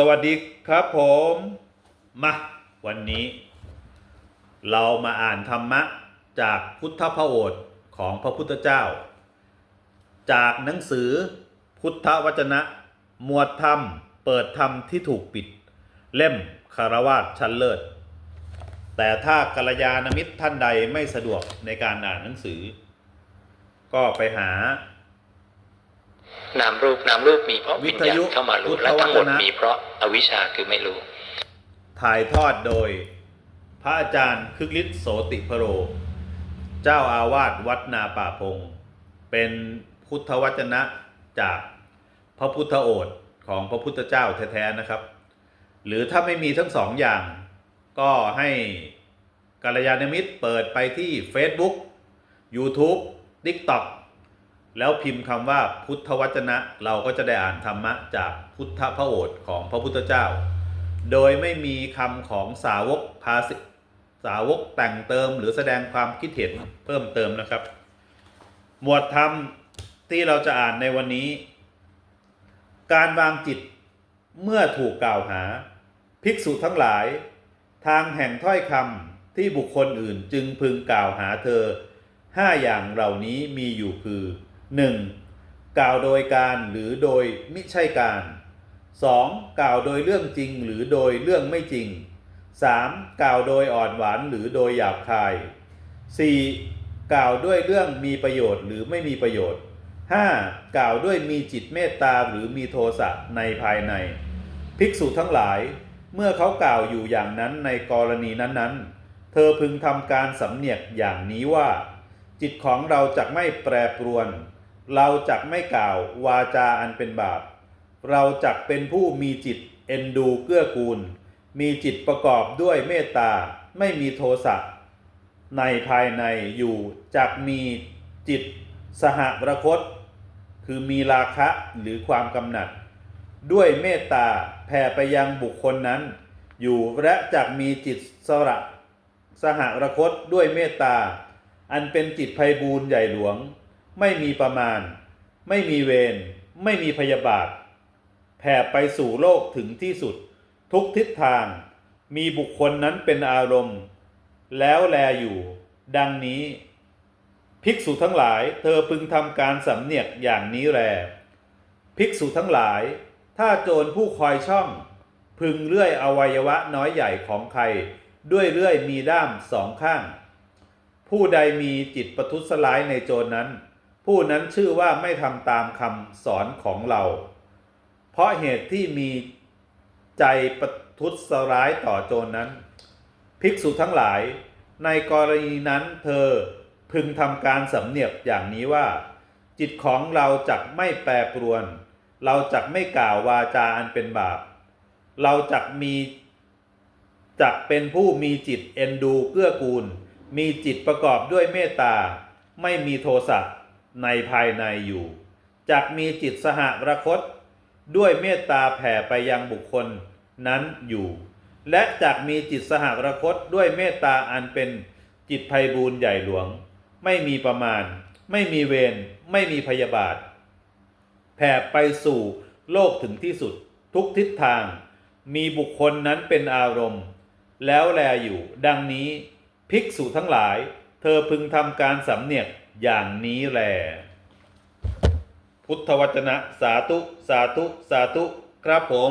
สวัสดีครับผมมาวันนี้ เรามาอ่านธรรมะจากพุทธพระโอษฐ์ของพระพุทธเจ้า จากหนังสือพุทธวจนะ หมวดธรรม เปิดธรรมที่ถูกปิด เล่มคารวาสชั้นเลิศ แต่ถ้ากัลยาณมิตรท่านใดไม่สะดวกในการอ่านหนังสือ ก็ไปหา นามรูปนามรูปมีเพราะวิวิญทญาณยุเข้ามาพุรู้ทธและทั้งหมดวจนะมีเพราะอาวิชชาคือไม่รู้ ถ่ายทอดโดย พระอาจารย์คึกฤทธิ์โสติพโร เจ้าอาวาสวัดนาป่าพง เป็นพุทธวจนะจากพระพุทธโอษฐ์ของพระพุทธเจ้าแท้ๆนะครับ หรือถ้าไม่มีทั้งสองอย่าง ก็ให้กัลยาณมิตรเปิดไปที่ Facebook YouTube TikTok แล้วพิมพ์คำว่าพุทธวจนะ เราก็จะได้อ่านธรรมะจากพุทธพระโอษฐ์ของพระพุทธเจ้า โดยไม่มีคำของสาวกภาสิสาวกแต่งเติมหรือแสดงความคิดเห็นเพิ่มเติมนะครับ หมวดธรรมที่เราจะอ่านในวันนี้ การวางจิตเมื่อถูกกล่าวหา ภิกษุทั้งหลาย ทางแห่งถ้อยคำที่บุคคลอื่นจึงพึงกล่าวหาเธอห้าอย่างเหล่านี้มีอยู่คือ 1. กล่าวโดยการหรือโดยมิใช่การ 2. กล่าวโดยเรื่องจริงหรือโดยเรื่องไม่จริง 3. กล่าวโดยอ่อนหวานหรือโดยหยาบคาย 4. กล่าวด้วยเรื่องมีประโยชน์หรือไม่มีประโยชน์ 5. กล่าวด้วยมีจิตเมตตาหรือมีโทสะในภายใน ภิกษุทั้งหลาย เมื่อเขากล่าวอยู่อย่างนั้นในกรณีนั้นๆ เธอพึงทำการสำเนียกอย่างนี้ว่า จิตของเราจะไม่แปรปรวน เราจะไม่กล่าววาจาอันเป็นบาป เราจักเป็นผู้มีจิตเอ็นดูเกื้อกูล มีจิตประกอบด้วยเมตตาไม่มีโทสะในภายในอยู่จักมีจิตสหประคต คือมีราคะหรือความกำหนัด ด้วยเมตตาแผ่ไปยังบุคคลนั้น อยู่และจักมีจิตสระสหประคตด้วยเมตตา อันเป็นจิตไพบูรณ์ใหญ่หลวง ไม่มีประมาณ ไม่มีเวร ไม่มีพยาบาท แผ่ไปสู่โลกถึงที่สุด ทุกทิศทาง มีบุคคลนั้นเป็นอารมณ์ แล้วแลอยู่ ดังนี้ ภิกษุทั้งหลายเธอพึงทำการสำเนียกอย่างนี้แล ภิกษุทั้งหลาย ถ้าโจรผู้คอยช่อง พึงเลื่อยอวัยวะน้อยใหญ่ของใคร ด้วยเลื่อยมีด้ามสองข้าง ผู้ใดมีจิตประทุษร้ายในโจรนั้น ผู้นั้นชื่อว่าไม่ทำตามคำสอนของเรา เพราะเหตุที่มีใจประทุษร้ายต่อโจรนั้น ภิกษุทั้งหลาย ในกรณีนั้นเธอพึงทำการสำเนียกอย่างนี้ว่า จิตของเราจักไม่แปรปรวน เราจักไม่กล่าววาจาอันเป็นบาป เราจักมีจักเป็นผู้มีจิตเอ็นดูเกื้อกูล มีจิตประกอบด้วยเมตตา ไม่มีโทสะ ในภายในอยู่ จักมีจิตสหประคต ด้วยเมตตาแผ่ไปยังบุคคลนั้นอยู่ และจักมีจิตสหประคตด้วยเมตตาอันเป็นจิตไพบูรณ์ใหญ่หลวง ไม่มีประมาณ ไม่มีเวรไม่มีพยาบาท แผ่ไปสู่โลกถึงที่สุด ทุกทิศทาง มีบุคคลนั้นเป็นอารมณ์ แล้วแลอยู่ ดังนี้ ภิกษุทั้งหลาย เธอพึงทำการสำเนียก อย่างนี้แหลพุทธวจนะสาธุ สาธุ สาธุ ครับผม